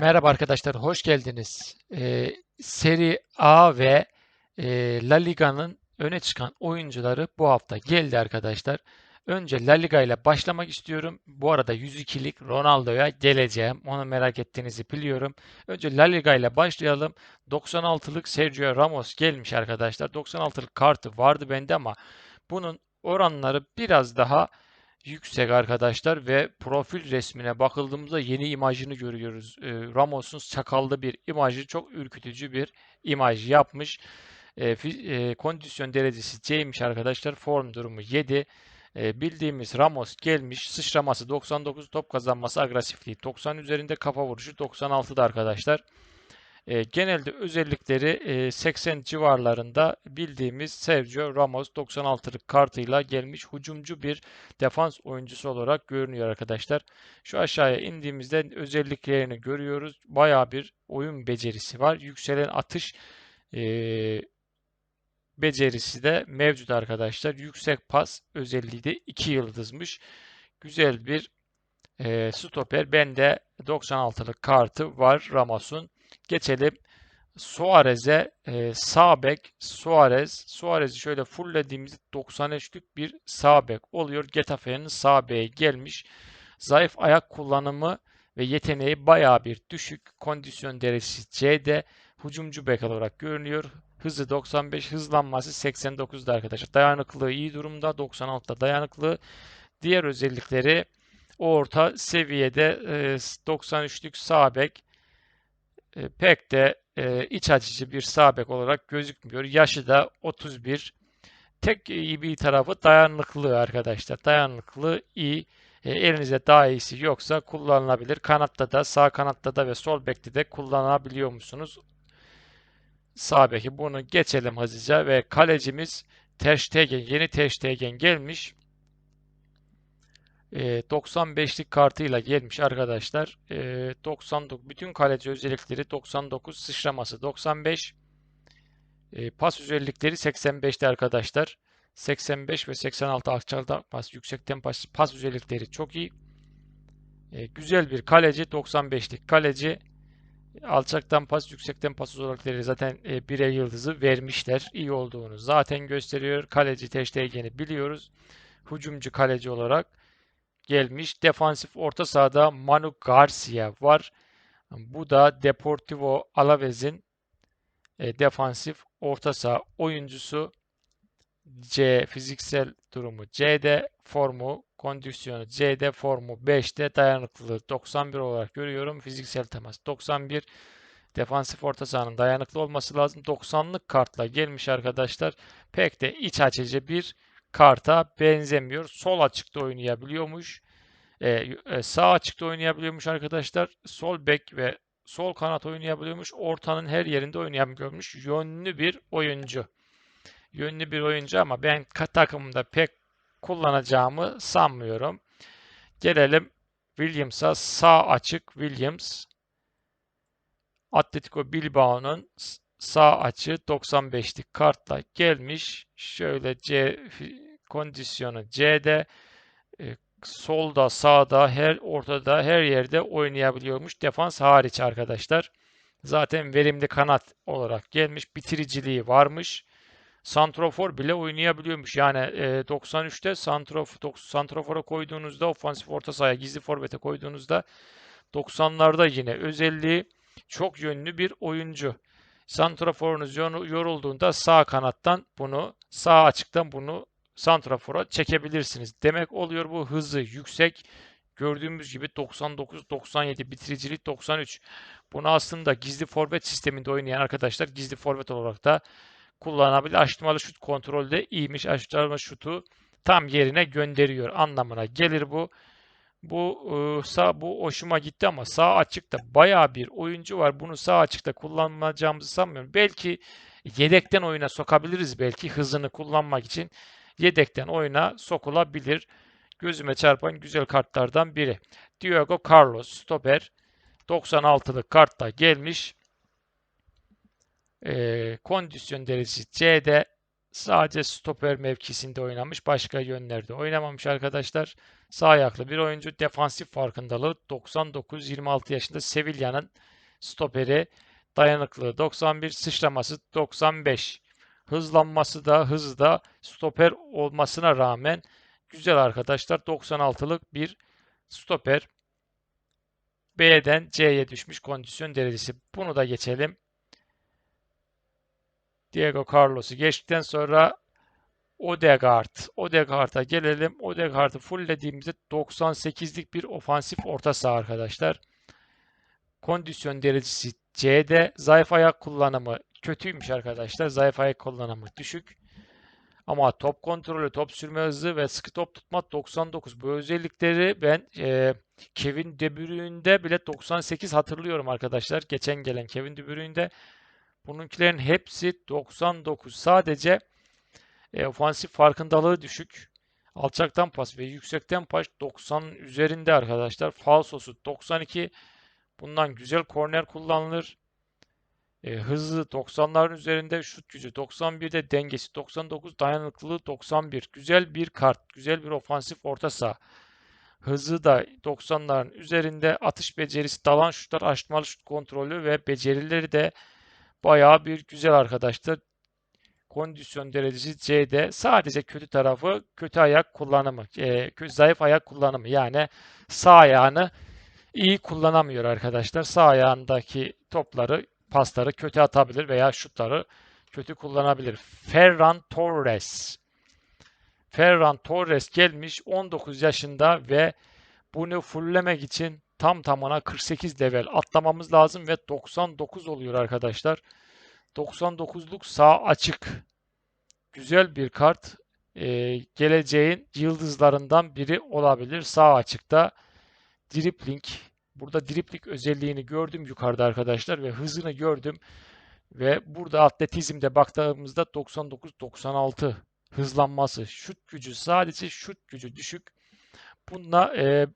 Merhaba arkadaşlar, hoş geldiniz. Ee, Serie A ve e, La Liga'nın öne çıkan oyuncuları bu hafta geldi arkadaşlar. Önce La Liga ile başlamak istiyorum. Bu arada 102'lik Ronaldo'ya geleceğim. Onu merak ettiğinizi biliyorum. Önce La Liga ile başlayalım. 96'lık Sergio Ramos gelmiş arkadaşlar. 96'lık kartı vardı bende ama bunun oranları biraz daha yüksek arkadaşlar ve profil resmine bakıldığımızda yeni imajını görüyoruz. E, Ramos'un sakallı bir imajı çok ürkütücü bir imaj yapmış. E, e, kondisyon derecesi C'ymiş arkadaşlar. Form durumu 7. E, bildiğimiz Ramos gelmiş. Sıçraması 99, top kazanması agresifliği 90 üzerinde, kafa vuruşu 96'da arkadaşlar. E, genelde özellikleri e, 80 civarlarında bildiğimiz Sergio Ramos 96'lık kartıyla gelmiş hücumcu bir defans oyuncusu olarak görünüyor arkadaşlar. Şu aşağıya indiğimizde özelliklerini görüyoruz. Baya bir oyun becerisi var. Yükselen atış e, becerisi de mevcut arkadaşlar. Yüksek pas özelliği de 2 yıldızmış. Güzel bir e, stoper. Bende 96'lık kartı var Ramos'un. Geçelim Suarez'e e, sağ bek Suarez. Suarez'i şöyle fulllediğimizde 93'lük bir sağ bek oluyor. Getafe'nin sağ beye gelmiş. Zayıf ayak kullanımı ve yeteneği bayağı bir düşük. Kondisyon derecesi C'de. Hücumcu bek olarak görünüyor. Hızı 95, hızlanması 89'da arkadaşlar. Dayanıklılığı iyi durumda. 96'da dayanıklı. Diğer özellikleri orta seviyede e, 93'lük sağ bek e, pek de e, iç açıcı bir sağ bek olarak gözükmüyor. Yaşı da 31. Tek iyi bir tarafı dayanıklılığı arkadaşlar. Dayanıklılığı iyi. E, elinizde daha iyisi yoksa kullanılabilir. Kanatta da, sağ kanatta da ve sol bekte de kullanabiliyor musunuz? Sağ beki bunu geçelim hızlıca ve kalecimiz Ter Stegen, yeni Ter Stegen gelmiş. 95'lik kartıyla gelmiş arkadaşlar. 99 bütün kaleci özellikleri 99, sıçraması 95. pas özellikleri 85'te arkadaşlar. 85 ve 86 alçaktan pas, yüksekten pas, pas özellikleri çok iyi. güzel bir kaleci 95'lik kaleci. Alçaktan pas, yüksekten pas özellikleri zaten e, birer yıldızı vermişler. İyi olduğunu zaten gösteriyor. Kaleci Teştegen'i biliyoruz. Hücumcu kaleci olarak gelmiş. Defansif orta sahada Manu Garcia var. Bu da Deportivo Alaves'in e, defansif orta saha oyuncusu. C fiziksel durumu C'de, formu, kondisyonu C'de, formu 5'te, dayanıklılığı 91 olarak görüyorum. Fiziksel temas 91. Defansif orta sahanın dayanıklı olması lazım. 90'lık kartla gelmiş arkadaşlar. Pek de iç açıcı bir karta benzemiyor. Sol açıkta oynayabiliyormuş. Ee, e, sağ açıkta oynayabiliyormuş arkadaşlar. Sol bek ve sol kanat oynayabiliyormuş. Ortanın her yerinde oynayabiliyormuş. Yönlü bir oyuncu. Yönlü bir oyuncu ama ben takımımda pek kullanacağımı sanmıyorum. Gelelim Williams'a. Sağ açık Williams. Atletico Bilbao'nun sağ açı 95'lik kartla gelmiş. Şöyle C kondisyonu C'de e, solda, sağda, her ortada, her yerde oynayabiliyormuş. Defans hariç arkadaşlar. Zaten verimli kanat olarak gelmiş. Bitiriciliği varmış. Santrofor bile oynayabiliyormuş. Yani e, 93'te santrof, santrofora koyduğunuzda ofansif orta sahaya gizli forvete koyduğunuzda 90'larda yine özelliği çok yönlü bir oyuncu. Santraforunuz yorulduğunda sağ kanattan bunu, sağ açıktan bunu santrafora çekebilirsiniz. Demek oluyor bu hızı yüksek. Gördüğümüz gibi 99-97 bitiricilik 93. Bunu aslında gizli forvet sisteminde oynayan arkadaşlar gizli forvet olarak da kullanabilir. Açtırmalı şut kontrolü de iyiymiş. Açtırmalı şutu tam yerine gönderiyor anlamına gelir bu. Bu e, sağ bu hoşuma gitti ama sağ açıkta baya bir oyuncu var. Bunu sağ açıkta kullanacağımızı sanmıyorum. Belki yedekten oyuna sokabiliriz belki hızını kullanmak için yedekten oyuna sokulabilir. Gözüme çarpan güzel kartlardan biri. Diego Carlos stoper 96'lık kartta gelmiş. E, kondisyon derecesi C'de Sadece stoper mevkisinde oynamış. Başka yönlerde oynamamış arkadaşlar. Sağ ayaklı bir oyuncu. Defansif farkındalığı 99-26 yaşında Sevilla'nın stoperi. Dayanıklılığı 91, sıçraması 95. Hızlanması da hızı da stoper olmasına rağmen güzel arkadaşlar. 96'lık bir stoper. B'den C'ye düşmüş kondisyon derecesi. Bunu da geçelim. Diego Carlos'u geçtikten sonra Odegaard. Odegaard'a gelelim. Odegaard'ı fulllediğimizde 98'lik bir ofansif orta saha arkadaşlar. Kondisyon derecesi C'de. Zayıf ayak kullanımı kötüymüş arkadaşlar. Zayıf ayak kullanımı düşük. Ama top kontrolü, top sürme hızı ve sıkı top tutma 99. Bu özellikleri ben e, Kevin De Bruyne'de bile 98 hatırlıyorum arkadaşlar. Geçen gelen Kevin De Bruyne'de bununkilerin hepsi 99. Sadece e, ofansif farkındalığı düşük. Alçaktan pas ve yüksekten pas 90 üzerinde arkadaşlar. Falsosu 92. Bundan güzel korner kullanılır. E, hızı 90'ların üzerinde, şut gücü 91'de, dengesi 99, dayanıklılığı 91. Güzel bir kart, güzel bir ofansif orta saha. Hızı da 90'ların üzerinde, atış becerisi, dalan şutlar, açmalı şut kontrolü ve becerileri de bayağı bir güzel arkadaşlar. Kondisyon derecesi C'de. Sadece kötü tarafı kötü ayak kullanımı, e, zayıf ayak kullanımı. Yani sağ ayağını iyi kullanamıyor arkadaşlar. Sağ ayağındaki topları pasları kötü atabilir veya şutları kötü kullanabilir. Ferran Torres. Ferran Torres gelmiş 19 yaşında ve bunu fulllemek için tam tamına 48 level atlamamız lazım ve 99 oluyor arkadaşlar. 99'luk sağ açık. Güzel bir kart. Ee, geleceğin yıldızlarından biri olabilir. Sağ açıkta dripling Burada driplik özelliğini gördüm yukarıda arkadaşlar ve hızını gördüm. Ve burada atletizmde baktığımızda 99-96 hızlanması, şut gücü sadece şut gücü düşük. Bununla e,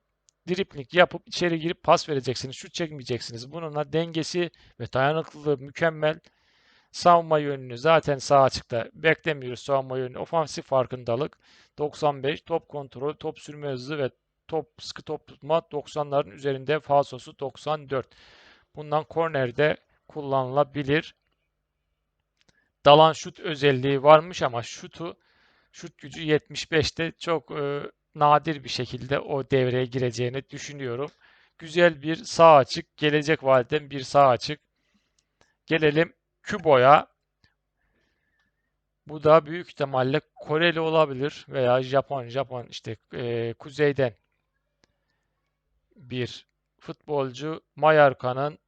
dripling yapıp içeri girip pas vereceksiniz. Şut çekmeyeceksiniz. Bununla dengesi ve dayanıklılığı mükemmel. Savunma yönünü zaten sağ açıkta beklemiyoruz savunma yönünü. Ofansif farkındalık 95, top kontrolü, top sürme hızı ve top sıkı top tutma 90'ların üzerinde falsosu 94. Bundan kornerde kullanılabilir. Dalan şut özelliği varmış ama şutu şut gücü 75'te çok e, nadir bir şekilde o devreye gireceğini düşünüyorum. Güzel bir sağ açık, gelecek vadeden bir sağ açık. Gelelim Kübo'ya. Bu da büyük ihtimalle Koreli olabilir veya Japon, Japon işte e, kuzeyden bir futbolcu Mallorca'nın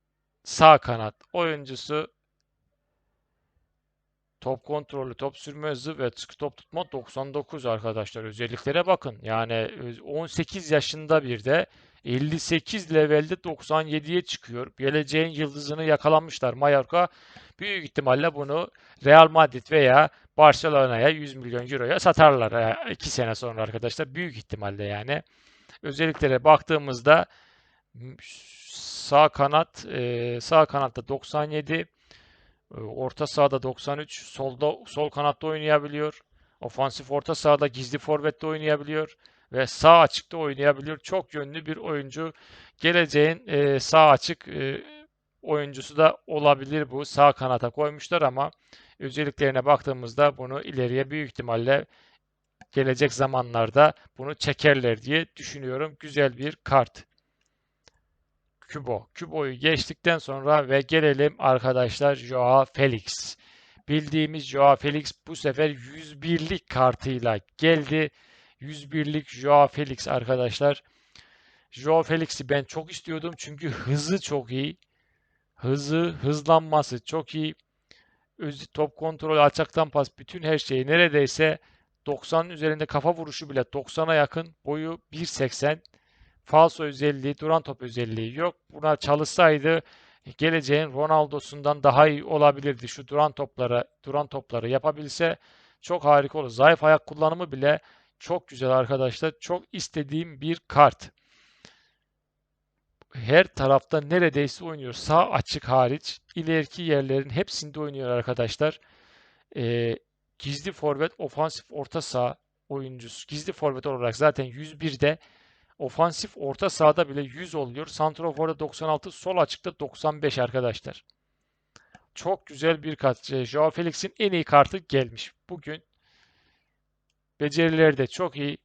sağ kanat oyuncusu top kontrolü, top sürme hızı ve sıkı top tutma 99 arkadaşlar. Özelliklere bakın. Yani 18 yaşında bir de 58 levelde 97'ye çıkıyor. Geleceğin yıldızını yakalamışlar Mallorca. Büyük ihtimalle bunu Real Madrid veya Barcelona'ya 100 milyon euroya satarlar 2 sene sonra arkadaşlar. Büyük ihtimalle yani özelliklere baktığımızda sağ kanat e, sağ kanatta 97 e, orta sahada 93 solda sol kanatta oynayabiliyor. Ofansif orta sahada gizli forvette oynayabiliyor ve sağ açıkta oynayabiliyor. Çok yönlü bir oyuncu. Geleceğin e, sağ açık oyuncusu da olabilir bu. Sağ kanata koymuşlar ama özelliklerine baktığımızda bunu ileriye büyük ihtimalle gelecek zamanlarda bunu çekerler diye düşünüyorum. Güzel bir kart. Kübo. Kübo'yu geçtikten sonra ve gelelim arkadaşlar Joao Felix. Bildiğimiz Joao Felix bu sefer 101'lik kartıyla geldi. 101'lik Joao Felix arkadaşlar. Joao Felix'i ben çok istiyordum çünkü hızı çok iyi. Hızı, hızlanması çok iyi. Top kontrolü, alçaktan pas, bütün her şeyi neredeyse 90'ın üzerinde kafa vuruşu bile 90'a yakın. Boyu 1.80. Falso özelliği, duran top özelliği yok. Buna çalışsaydı geleceğin Ronaldo'sundan daha iyi olabilirdi. Şu duran topları, duran topları yapabilse çok harika olur. Zayıf ayak kullanımı bile çok güzel arkadaşlar. Çok istediğim bir kart. Her tarafta neredeyse oynuyor. Sağ açık hariç. ileriki yerlerin hepsinde oynuyor arkadaşlar. Ee, gizli forvet, ofansif orta saha oyuncusu. Gizli forvet olarak zaten 101'de ofansif orta sahada bile 100 oluyor. Santrafor'da 96, sol açıkta 95 arkadaşlar. Çok güzel bir kart. E, Joao Felix'in en iyi kartı gelmiş. Bugün becerileri de çok iyi.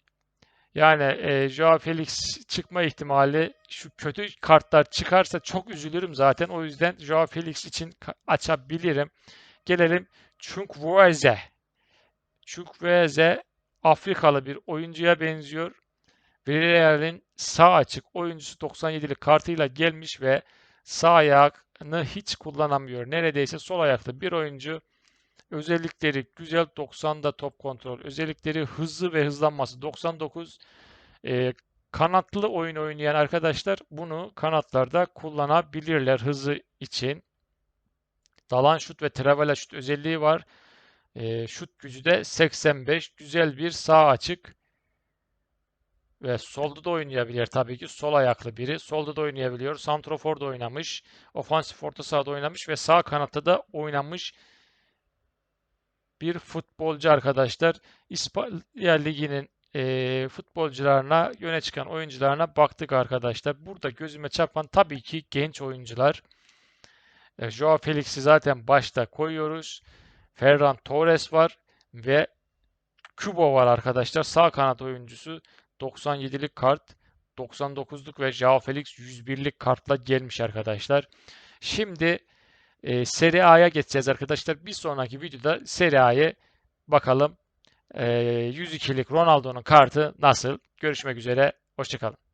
Yani e, Joao Felix çıkma ihtimali şu kötü kartlar çıkarsa çok üzülürüm zaten. O yüzden Joao Felix için açabilirim. Gelelim Chukwueze. Chukwueze Afrikalı bir oyuncuya benziyor. Villarreal'in sağ açık oyuncusu 97'lik kartıyla gelmiş ve sağ ayağını hiç kullanamıyor. Neredeyse sol ayaklı bir oyuncu. Özellikleri güzel 90'da top kontrol. Özellikleri hızlı ve hızlanması 99. Ee, kanatlı oyun oynayan arkadaşlar bunu kanatlarda kullanabilirler hızı için. Dalan şut ve travela şut özelliği var. Ee, şut gücü de 85. Güzel bir sağ açık. Ve solda da oynayabilir tabii ki. Sol ayaklı biri. Solda da oynayabiliyor. Santrofor'da oynamış. Ofansif orta sahada oynamış ve sağ kanatta da oynamış bir futbolcu arkadaşlar. İspanya Ligi'nin e, futbolcularına, yöne çıkan oyuncularına baktık arkadaşlar. Burada gözüme çarpan tabii ki genç oyuncular. E, Joao Felix'i zaten başta koyuyoruz. Ferran Torres var ve Kubo var arkadaşlar. Sağ kanat oyuncusu 97'lik kart, 99'luk ve Joao Felix 101'lik kartla gelmiş arkadaşlar. Şimdi e, Serie A'ya geçeceğiz arkadaşlar. Bir sonraki videoda Serie A'ya bakalım. E, 102'lik Ronaldo'nun kartı nasıl? Görüşmek üzere. Hoşçakalın.